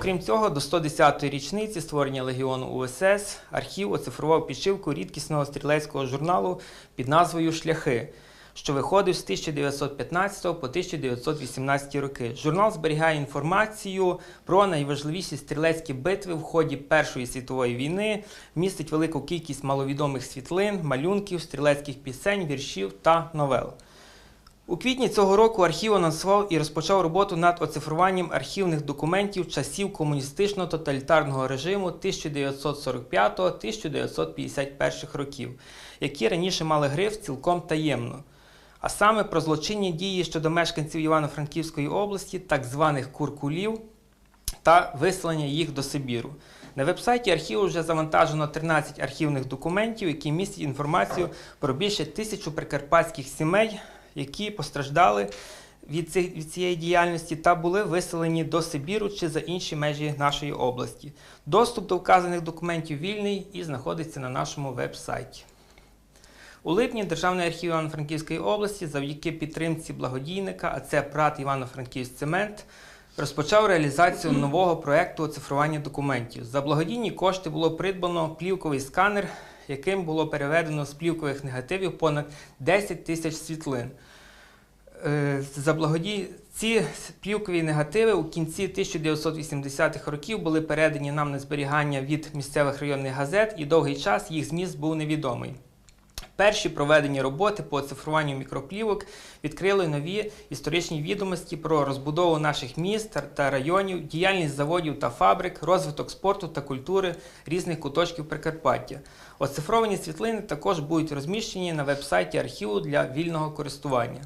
Окрім цього, до 110-ї річниці створення легіону УСС архів оцифрував підшивку рідкісного стрілецького журналу під назвою Шляхи, що виходив з 1915 по 1918 роки. Журнал зберігає інформацію про найважливіші стрілецькі битви в ході Першої світової війни, містить велику кількість маловідомих світлин, малюнків, стрілецьких пісень, віршів та новел. У квітні цього року архів анонсував і розпочав роботу над оцифруванням архівних документів часів комуністичного тоталітарного режиму 1945-1951 років, які раніше мали гриф цілком таємно. А саме про злочинні дії щодо мешканців Івано-Франківської області, так званих куркулів, та виселення їх до Сибіру. На вебсайті архіву вже завантажено 13 архівних документів, які містять інформацію про більше тисячу прикарпатських сімей, які постраждали від, цих, від цієї діяльності та були виселені до Сибіру чи за інші межі нашої області. Доступ до вказаних документів вільний і знаходиться на нашому веб-сайті. У липні Державний архів Івано-Франківської області завдяки підтримці благодійника, а це ПРАТ Івано-Франківськ Цемент, розпочав реалізацію нового проєкту оцифрування документів. За благодійні кошти було придбано плівковий сканер, яким було переведено з плівкових негативів понад 10 тисяч світлин. Е, За благоді... Ці плівкові негативи у кінці 1980-х років були передані нам на зберігання від місцевих районних газет, і довгий час їх зміст був невідомий. Перші проведені роботи по оцифруванню мікроплівок відкрили нові історичні відомості про розбудову наших міст та- районів, діяльність заводів та фабрик, розвиток спорту та культури різних куточків Прикарпаття. Оцифровані світлини також будуть розміщені на веб-сайті архіву для вільного користування.